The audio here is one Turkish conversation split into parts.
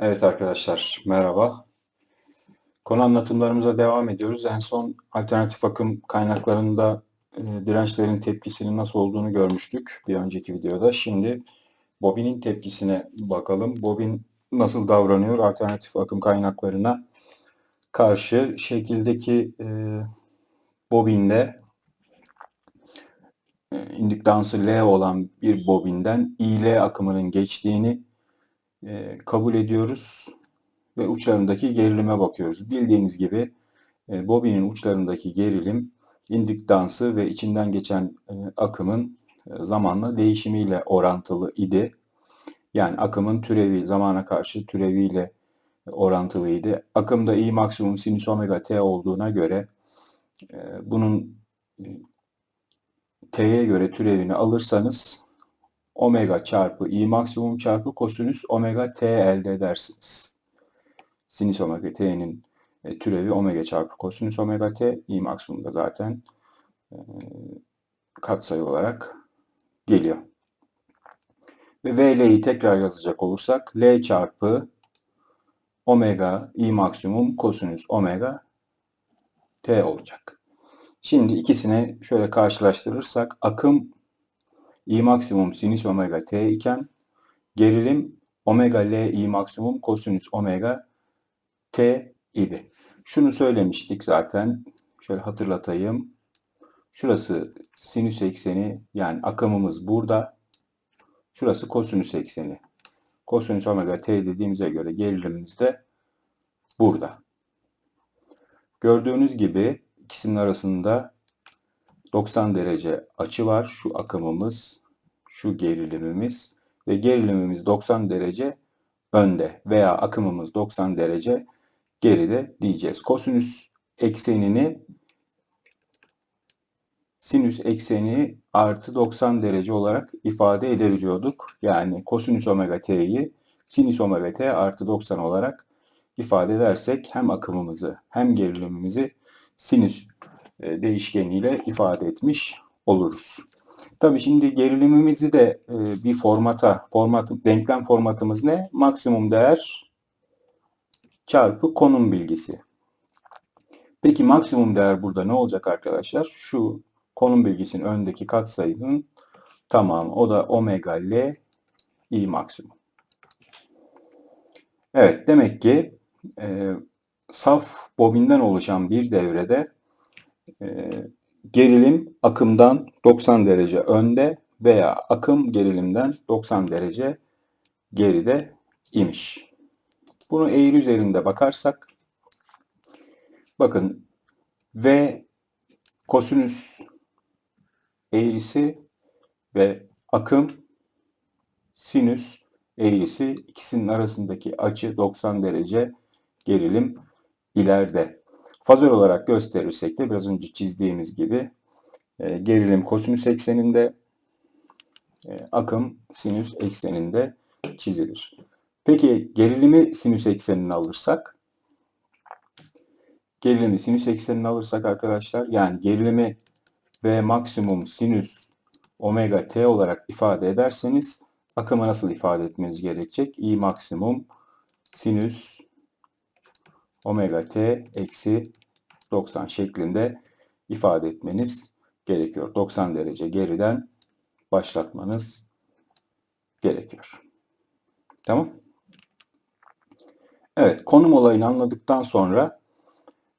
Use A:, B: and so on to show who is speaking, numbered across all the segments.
A: Evet arkadaşlar merhaba. Konu anlatımlarımıza devam ediyoruz. En son alternatif akım kaynaklarında e, dirençlerin tepkisinin nasıl olduğunu görmüştük bir önceki videoda. Şimdi bobinin tepkisine bakalım. Bobin nasıl davranıyor alternatif akım kaynaklarına karşı şekildeki e, bobinde e, indüktansı L olan bir bobinden IL akımının geçtiğini e, kabul ediyoruz ve uçlarındaki gerilime bakıyoruz. Bildiğiniz gibi e, bobinin uçlarındaki gerilim indüktansı ve içinden geçen e, akımın e, zamanla değişimiyle orantılı idi. Yani akımın türevi zamana karşı türeviyle orantılıydı. Akımda I maksimum sinüs omega t olduğuna göre e, bunun e, t'ye göre türevini alırsanız omega çarpı i maksimum çarpı kosinüs omega t elde edersiniz. Sinüs omega t'nin e, türevi omega çarpı kosinüs omega t i maksimum da zaten e, katsayı olarak geliyor. Ve VL'yi tekrar yazacak olursak L çarpı omega i maksimum kosinüs omega t olacak. Şimdi ikisini şöyle karşılaştırırsak akım I maksimum sinüs omega t iken gerilim omega L I maksimum kosinüs omega t idi. Şunu söylemiştik zaten. Şöyle hatırlatayım. Şurası sinüs ekseni yani akımımız burada. Şurası kosinüs ekseni. Kosinüs omega t dediğimize göre gerilimimiz de burada. Gördüğünüz gibi ikisinin arasında 90 derece açı var. Şu akımımız, şu gerilimimiz ve gerilimimiz 90 derece önde veya akımımız 90 derece geride diyeceğiz. Kosinüs eksenini sinüs ekseni artı 90 derece olarak ifade edebiliyorduk. Yani kosinüs omega t'yi sinüs omega t artı 90 olarak ifade edersek hem akımımızı hem gerilimimizi sinüs değişkeniyle ifade etmiş oluruz. Tabii şimdi gerilimimizi de e, bir formata, format, denklem formatımız ne? Maksimum değer çarpı konum bilgisi. Peki maksimum değer burada ne olacak arkadaşlar? Şu konum bilgisinin öndeki katsayının tamamı. O da omega L i maksimum. Evet demek ki e, saf bobinden oluşan bir devrede e, gerilim akımdan 90 derece önde veya akım gerilimden 90 derece geride imiş. Bunu eğri üzerinde bakarsak bakın V kosinüs eğrisi ve akım sinüs eğrisi ikisinin arasındaki açı 90 derece gerilim ileride. Fazer olarak gösterirsek de biraz önce çizdiğimiz gibi e, gerilim kosinüs ekseninde, e, akım sinüs ekseninde çizilir. Peki gerilimi sinüs eksenine alırsak, gerilimi sinüs eksenine alırsak arkadaşlar, yani gerilimi ve maksimum sinüs omega t olarak ifade ederseniz akımı nasıl ifade etmeniz gerekecek? i maksimum sinüs omega t eksi 90 şeklinde ifade etmeniz gerekiyor. 90 derece geriden başlatmanız gerekiyor. Tamam. Evet, konum olayını anladıktan sonra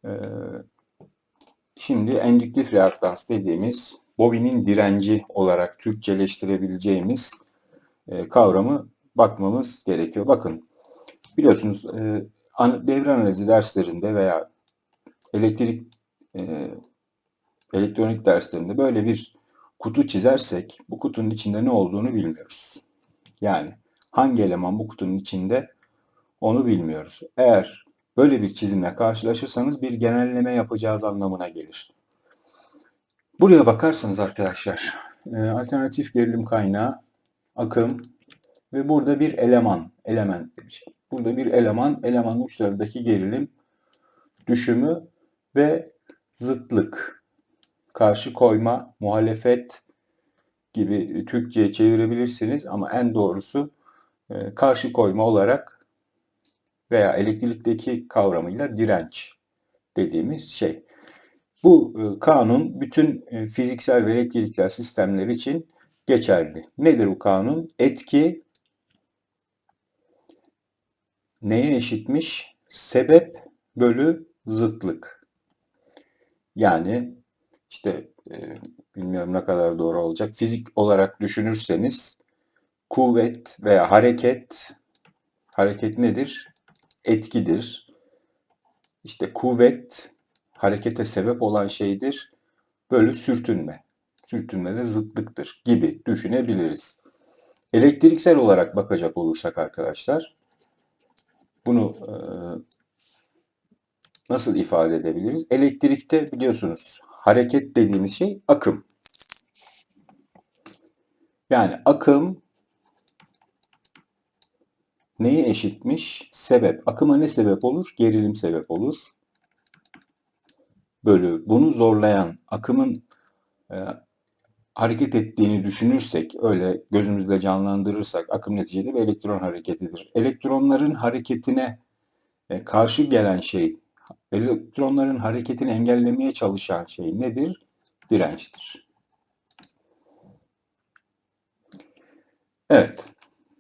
A: e, şimdi endüktif reaktans dediğimiz bobinin direnci olarak Türkçeleştirebileceğimiz e, kavramı bakmamız gerekiyor. Bakın biliyorsunuz e, devre analizi derslerinde veya elektrik e, elektronik derslerinde böyle bir kutu çizersek bu kutunun içinde ne olduğunu bilmiyoruz. Yani hangi eleman bu kutunun içinde onu bilmiyoruz. Eğer böyle bir çizimle karşılaşırsanız bir genelleme yapacağız anlamına gelir. Buraya bakarsanız arkadaşlar e, alternatif gerilim kaynağı, akım ve burada bir eleman, element demiş. Burada bir eleman, elemanın uçlarındaki gerilim düşümü ve zıtlık, karşı koyma, muhalefet gibi Türkçe'ye çevirebilirsiniz ama en doğrusu e, karşı koyma olarak veya elektrikteki kavramıyla direnç dediğimiz şey. Bu e, kanun bütün e, fiziksel ve elektriksel sistemler için geçerli. Nedir bu kanun? Etki neye eşitmiş? Sebep bölü zıtlık. Yani işte e, bilmiyorum ne kadar doğru olacak. Fizik olarak düşünürseniz kuvvet veya hareket hareket nedir? Etkidir. İşte kuvvet harekete sebep olan şeydir. Bölü sürtünme. Sürtünme de zıtlıktır gibi düşünebiliriz. Elektriksel olarak bakacak olursak arkadaşlar bunu e, nasıl ifade edebiliriz? Elektrikte biliyorsunuz hareket dediğimiz şey akım. Yani akım neye eşitmiş? Sebep. Akıma ne sebep olur? Gerilim sebep olur. Bölü. Bunu zorlayan akımın e, hareket ettiğini düşünürsek, öyle gözümüzde canlandırırsak akım neticede bir elektron hareketidir. Elektronların hareketine e, karşı gelen şey, elektronların hareketini engellemeye çalışan şey nedir? Dirençtir. Evet.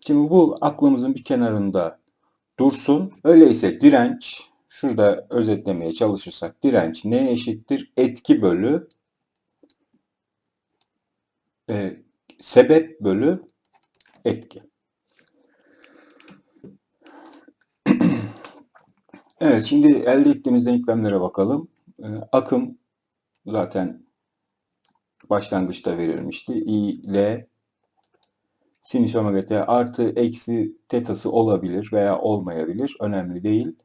A: Şimdi bu aklımızın bir kenarında dursun. Öyleyse direnç, şurada özetlemeye çalışırsak direnç neye eşittir? Etki bölü e, sebep bölü etki. evet şimdi elde ettiğimiz denklemlere bakalım. E, akım zaten başlangıçta verilmişti. I, L sinüs omega t artı eksi tetası olabilir veya olmayabilir. Önemli değil.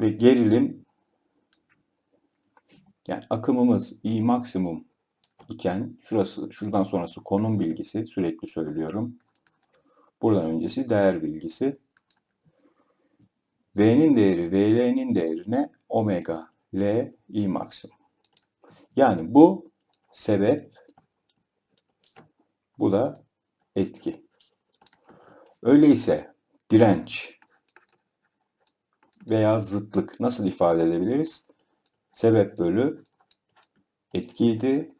A: Ve gerilim yani akımımız I maksimum iken şurası şuradan sonrası konum bilgisi sürekli söylüyorum. Buradan öncesi değer bilgisi. V'nin değeri VL'nin değerine omega L I maksimum. Yani bu sebep bu da etki. Öyleyse direnç veya zıtlık nasıl ifade edebiliriz? Sebep bölü etkiydi.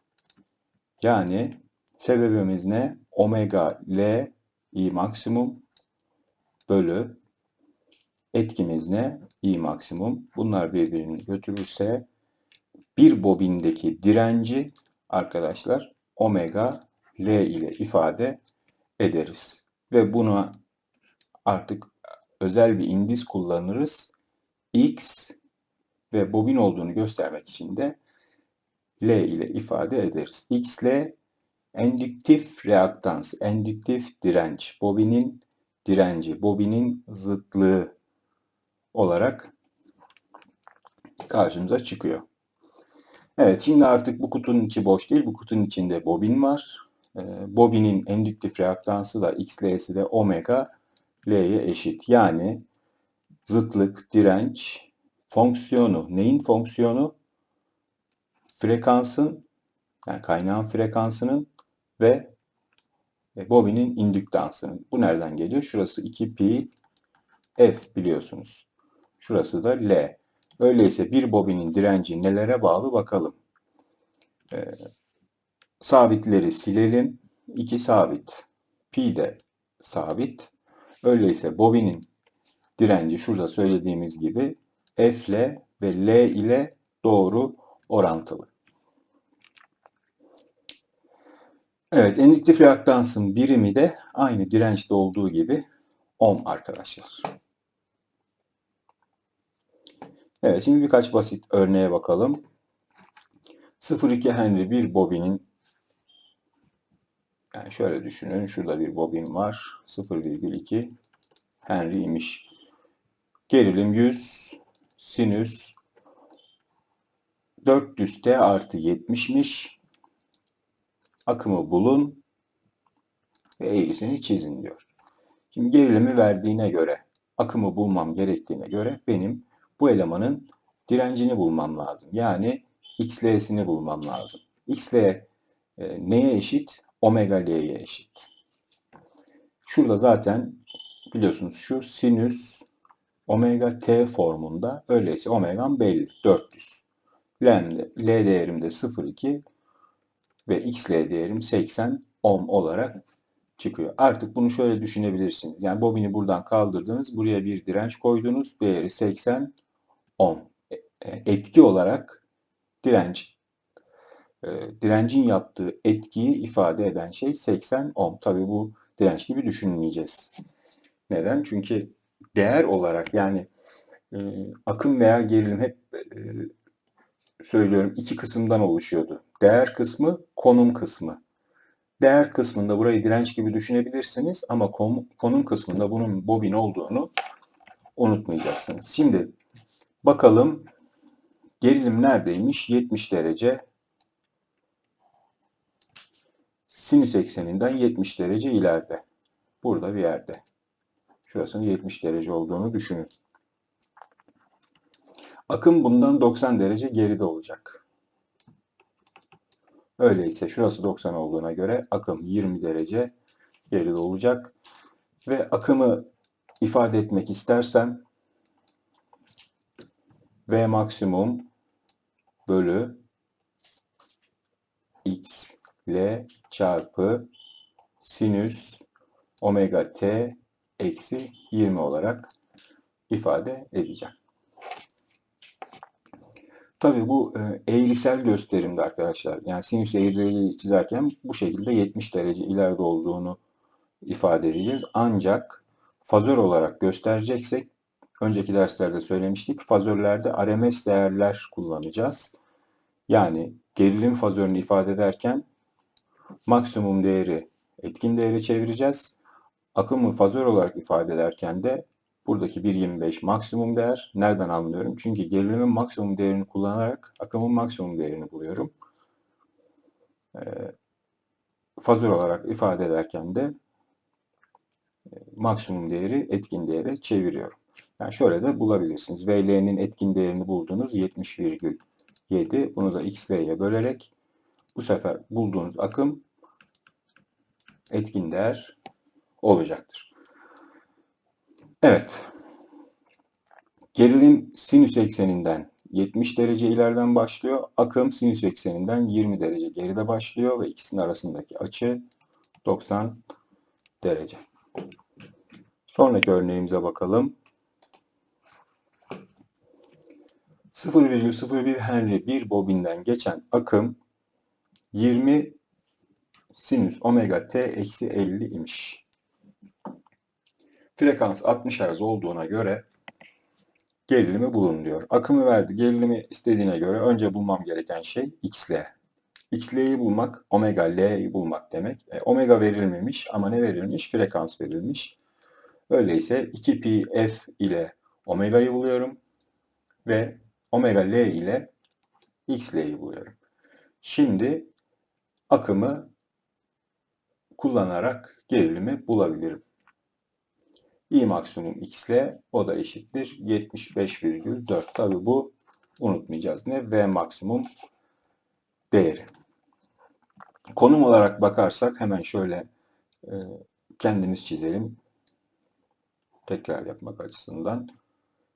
A: Yani sebebimiz ne? Omega L I maksimum bölü etkimiz ne? I maksimum. Bunlar birbirini götürürse bir bobindeki direnci arkadaşlar omega L ile ifade ederiz. Ve buna artık özel bir indiz kullanırız. X ve bobin olduğunu göstermek için de L ile ifade ederiz. X ile endüktif reaktans, endüktif direnç, bobinin direnci, bobinin zıtlığı olarak karşımıza çıkıyor. Evet şimdi artık bu kutunun içi boş değil. Bu kutunun içinde bobin var. E, bobinin endüktif reaktansı da XL'si de omega L'ye eşit. Yani zıtlık, direnç, fonksiyonu, neyin fonksiyonu? Frekansın, yani kaynağın frekansının ve e, bobinin indüktansının. Bu nereden geliyor? Şurası 2 pi f biliyorsunuz. Şurası da L. Öyleyse bir bobinin direnci nelere bağlı bakalım. Ee, sabitleri silelim. 2 sabit. Pi de sabit. Öyleyse bobinin direnci şurada söylediğimiz gibi F ile ve L ile doğru orantılı. Evet, endüktif reaktansın birimi de aynı dirençte olduğu gibi ohm arkadaşlar. Evet, şimdi birkaç basit örneğe bakalım. 0,2 Henry bir bobinin yani şöyle düşünün. Şurada bir bobin var. 0,2 Henry imiş. Gerilim 100. Sinüs 400 T artı 70'miş. Akımı bulun ve eğrisini çizin diyor. Şimdi gerilimi verdiğine göre, akımı bulmam gerektiğine göre benim bu elemanın direncini bulmam lazım. Yani XL'sini bulmam lazım. XL e, neye eşit? Omega L'ye eşit. Şurada zaten biliyorsunuz şu sinüs omega t formunda. Öyleyse omegam belli 400. L'de, L değerim de 0,2 ve XL değerim 80 ohm olarak çıkıyor. Artık bunu şöyle düşünebilirsiniz. Yani bobini buradan kaldırdınız. Buraya bir direnç koydunuz. Değeri 80 ohm. E, e, etki olarak direnç e, direncin yaptığı etkiyi ifade eden şey 80 ohm. Tabi bu direnç gibi düşünmeyeceğiz. Neden? Çünkü değer olarak yani akım veya gerilim hep söylüyorum iki kısımdan oluşuyordu. Değer kısmı, konum kısmı. Değer kısmında burayı direnç gibi düşünebilirsiniz ama konum kısmında bunun bobin olduğunu unutmayacaksınız. Şimdi bakalım gerilim neredeymiş? 70 derece sinüs ekseninden 70 derece ileride. Burada bir yerde. Şurasının 70 derece olduğunu düşünün. Akım bundan 90 derece geride olacak. Öyleyse şurası 90 olduğuna göre akım 20 derece geride olacak. Ve akımı ifade etmek istersem V maksimum bölü x L çarpı sinüs omega t eksi 20 olarak ifade edeceğim. Tabii bu e, eğrisel gösterimde arkadaşlar. Yani sinüs eğrileri çizerken bu şekilde 70 derece ileride olduğunu ifade edeceğiz. Ancak fazör olarak göstereceksek önceki derslerde söylemiştik. Fazörlerde RMS değerler kullanacağız. Yani gerilim fazörünü ifade ederken maksimum değeri etkin değeri çevireceğiz. Akımı fazör olarak ifade ederken de buradaki 1.25 maksimum değer. Nereden anlıyorum? Çünkü gerilimin maksimum değerini kullanarak akımın maksimum değerini buluyorum. E, fazör olarak ifade ederken de e, maksimum değeri etkin değere çeviriyorum. Yani şöyle de bulabilirsiniz. VL'nin etkin değerini buldunuz 70,7. Bunu da XL'ye bölerek bu sefer bulduğunuz akım etkin değer olacaktır. Evet. Gerilim sinüs ekseninden 70 derece ileriden başlıyor. Akım sinüs ekseninden 20 derece geride başlıyor ve ikisinin arasındaki açı 90 derece. Sonraki örneğimize bakalım. 0,01 Henry bir bobinden geçen akım 20 sinüs omega t eksi 50 imiş. Frekans 60 Hz olduğuna göre gerilimi bulun diyor. Akımı verdi. Gerilimi istediğine göre önce bulmam gereken şey xl. xl'yi bulmak omega l'yi bulmak demek. E, omega verilmemiş ama ne verilmiş? Frekans verilmiş. Öyleyse 2pi f ile omega'yı buluyorum ve omega l ile xl'yi buluyorum. Şimdi akımı kullanarak gerilimi bulabilirim. I maksimum x ile o da eşittir 75,4. Tabi bu unutmayacağız. Ne? V maksimum değeri. Konum olarak bakarsak hemen şöyle e, kendimiz çizelim. Tekrar yapmak açısından.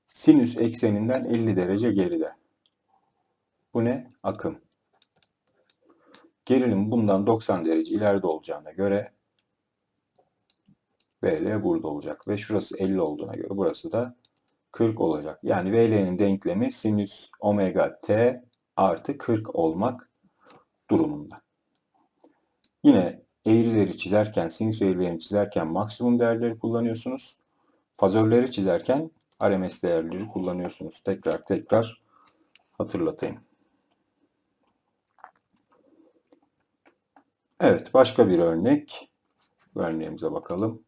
A: Sinüs ekseninden 50 derece geride. Bu ne? Akım. Gerilim bundan 90 derece ileride olacağına göre VL burada olacak. Ve şurası 50 olduğuna göre burası da 40 olacak. Yani VL'nin denklemi sinüs omega t artı 40 olmak durumunda. Yine eğrileri çizerken, sinüs eğrilerini çizerken maksimum değerleri kullanıyorsunuz. Fazörleri çizerken RMS değerleri kullanıyorsunuz. Tekrar tekrar hatırlatayım. Evet, başka bir örnek. Örneğimize bakalım.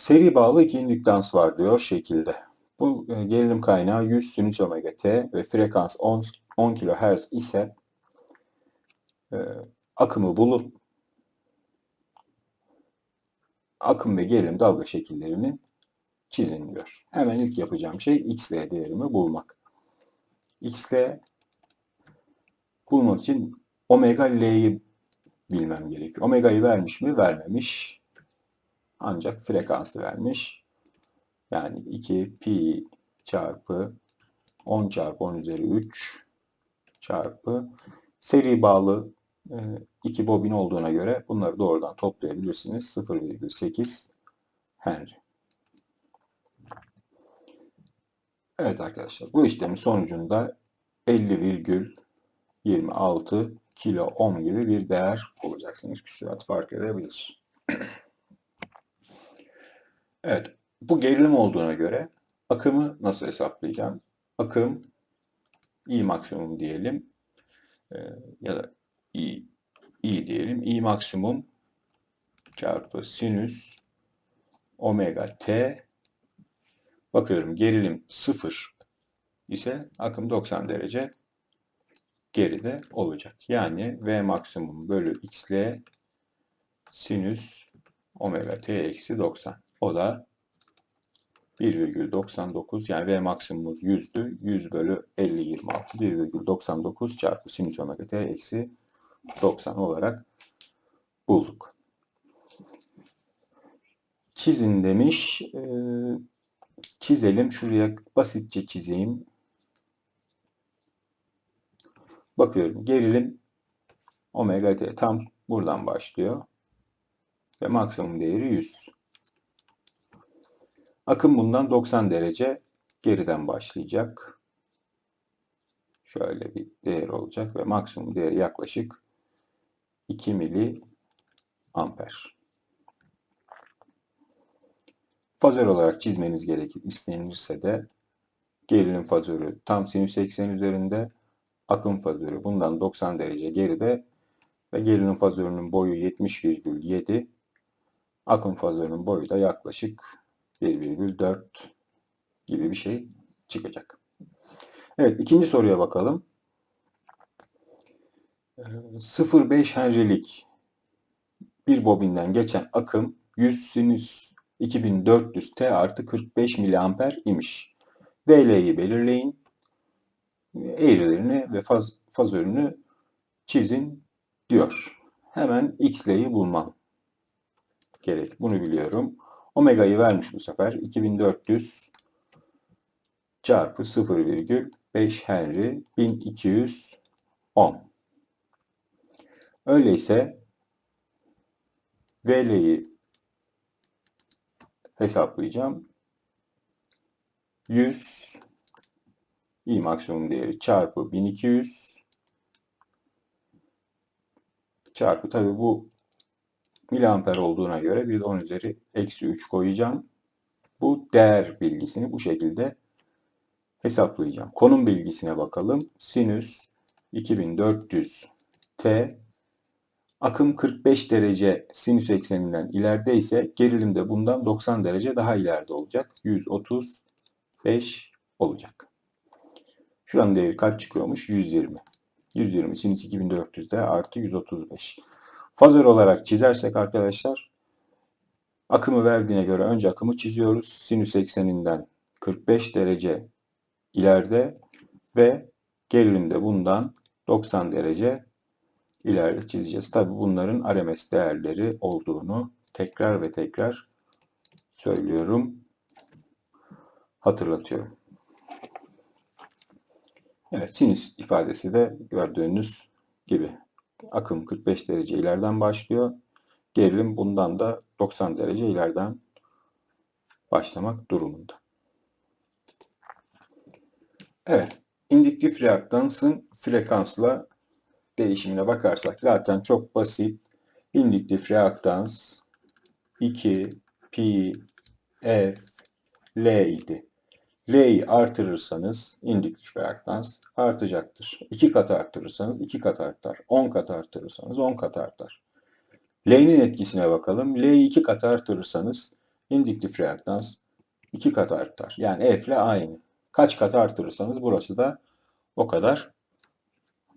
A: Seri bağlı iki indüktans var diyor şekilde. Bu e, gerilim kaynağı 100 sinüs omega t ve frekans 10, 10 kHz ise e, akımı bulup akım ve gerilim dalga şekillerini çizin diyor. Hemen ilk yapacağım şey xl değerimi bulmak. xl bulmak için omega L'yi bilmem gerekiyor. Omega'yı vermiş mi? Vermemiş. Ancak frekansı vermiş. Yani 2 pi çarpı 10 çarpı 10 üzeri 3 çarpı seri bağlı e, iki bobin olduğuna göre bunları doğrudan toplayabilirsiniz. 0,8 Henry. Evet arkadaşlar bu işlemin sonucunda 50,26 kilo ohm gibi bir değer bulacaksınız. Küsurat fark edebilir. Evet bu gerilim olduğuna göre akımı nasıl hesaplayacağım? Akım I maksimum diyelim e, ya da I, I diyelim. I maksimum çarpı sinüs omega t bakıyorum gerilim 0 ise akım 90 derece geride olacak. Yani V maksimum bölü xl sinüs omega t eksi 90. O da 1,99 yani V maksimumumuz 100'dü. 100 bölü 50 26 1,99 çarpı sinüs omega t eksi 90 olarak bulduk. Çizin demiş. Ee, çizelim. Şuraya basitçe çizeyim. Bakıyorum. Gerilim omega t tam buradan başlıyor. Ve maksimum değeri 100. Akım bundan 90 derece geriden başlayacak. Şöyle bir değer olacak ve maksimum değeri yaklaşık 2 mili amper. Fazör olarak çizmeniz gerekir istenirse de gerilim fazörü tam sinüs eksen üzerinde, akım fazörü bundan 90 derece geride ve gerilim fazörünün boyu 70,7, akım fazörünün boyu da yaklaşık 1,4 gibi bir şey çıkacak. Evet ikinci soruya bakalım. 0,5 Henry'lik bir bobinden geçen akım 100 sinüs 2400 T artı 45 miliamper imiş. VL'yi belirleyin. Eğrilerini ve faz, fazörünü çizin diyor. Hemen X'leyi bulmam gerek. Bunu biliyorum. Omega'yı vermiş bu sefer. 2400 çarpı 0,5 Henry 1200 ohm. Öyleyse VL'yi hesaplayacağım. 100 I maksimum değeri çarpı 1200 çarpı tabi bu miliamper olduğuna göre bir de 10 üzeri eksi 3 koyacağım. Bu değer bilgisini bu şekilde hesaplayacağım. Konum bilgisine bakalım. Sinüs 2400 T akım 45 derece sinüs ekseninden ileride ise gerilim de bundan 90 derece daha ileride olacak. 135 olacak. Şuranın değeri kaç çıkıyormuş? 120. 120 sinüs 2400'de artı 135. Fazör olarak çizersek arkadaşlar akımı verdiğine göre önce akımı çiziyoruz. Sinüs ekseninden 45 derece ileride ve gerilim de bundan 90 derece ileride çizeceğiz. Tabi bunların RMS değerleri olduğunu tekrar ve tekrar söylüyorum. Hatırlatıyorum. Evet sinüs ifadesi de gördüğünüz gibi akım 45 derece ileriden başlıyor. Gerilim bundan da 90 derece ileriden başlamak durumunda. Evet, indüktif reaktansın frekansla değişimine bakarsak zaten çok basit. İndüktif reaktans 2 pi f L idi. L'yi artırırsanız indüktif reaktans artacaktır. 2 kat artırırsanız 2 kat artar. 10 kat artırırsanız 10 kat artar. L'nin etkisine bakalım. L'yi 2 kat artırırsanız indüktif reaktans 2 kat artar. Yani F ile aynı. Kaç kat artırırsanız burası da o kadar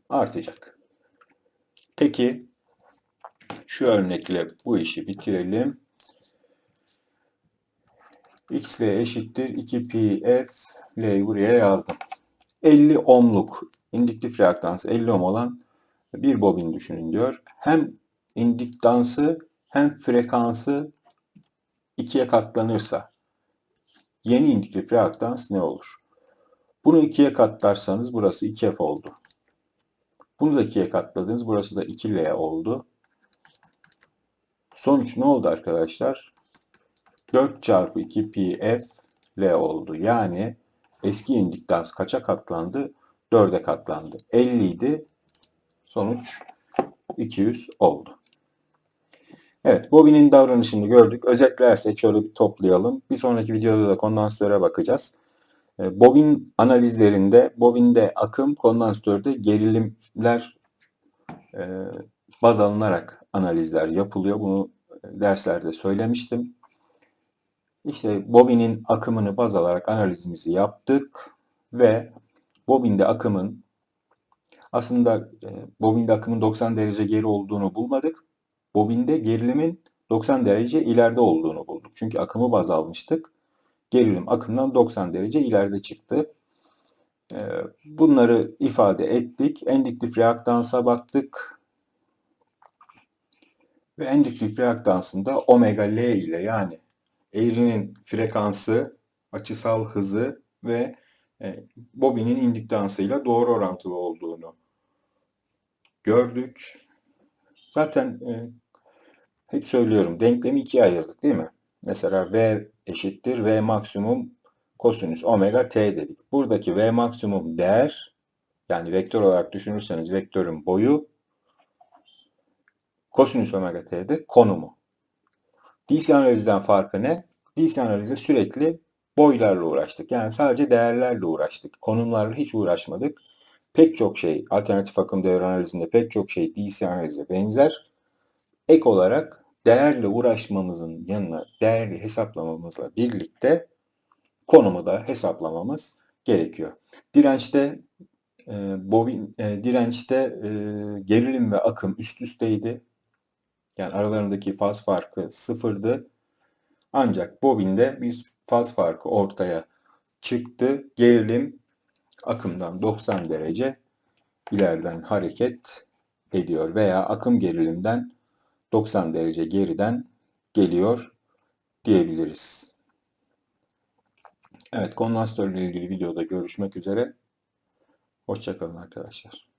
A: artacak. Peki şu örnekle bu işi bitirelim. X ile eşittir 2 pi f L'yi buraya yazdım. 50 ohmluk indüktif reaktans 50 ohm olan bir bobin düşünün diyor. Hem indüktansı hem frekansı ikiye katlanırsa yeni indüktif reaktans ne olur? Bunu ikiye katlarsanız burası 2F oldu. Bunu da ikiye katladınız. Burası da 2L oldu. Sonuç ne oldu arkadaşlar? 4 çarpı 2 pi F L oldu. Yani eski indüktans kaça katlandı? 4'e katlandı. 50 idi. Sonuç 200 oldu. Evet, bobinin davranışını gördük. Özetlersek şöyle bir toplayalım. Bir sonraki videoda da kondansöre bakacağız. E, Bobin analizlerinde, bobinde akım, kondansatörde gerilimler e, baz alınarak analizler yapılıyor. Bunu derslerde söylemiştim. İşte bobinin akımını baz alarak analizimizi yaptık ve bobinde akımın aslında e, bobinde akımın 90 derece geri olduğunu bulmadık. Bobinde gerilimin 90 derece ileride olduğunu bulduk. Çünkü akımı baz almıştık. Gerilim akımdan 90 derece ileride çıktı. E, bunları ifade ettik. Endüktif reaktansa baktık. Ve endüktif reaktansında omega L ile yani eğrinin frekansı, açısal hızı ve e, bobinin indüktansıyla doğru orantılı olduğunu gördük. Zaten e, hep söylüyorum denklemi ikiye ayırdık değil mi? Mesela V eşittir V maksimum kosinüs omega t dedik. Buradaki V maksimum değer yani vektör olarak düşünürseniz vektörün boyu kosinüs omega t'de konumu. DC analizden farkı ne? DC analize sürekli boylarla uğraştık. Yani sadece değerlerle uğraştık. Konumlarla hiç uğraşmadık. Pek çok şey alternatif akım devre analizinde pek çok şey DC analize benzer. Ek olarak değerle uğraşmamızın yanına değerli hesaplamamızla birlikte konumu da hesaplamamız gerekiyor. Dirençte e, bobin e, dirençte e, gerilim ve akım üst üsteydi. Yani aralarındaki faz farkı sıfırdı. Ancak bobinde bir faz farkı ortaya çıktı. Gerilim akımdan 90 derece ileriden hareket ediyor veya akım gerilimden 90 derece geriden geliyor diyebiliriz. Evet kondansatörle ilgili videoda görüşmek üzere. Hoşçakalın arkadaşlar.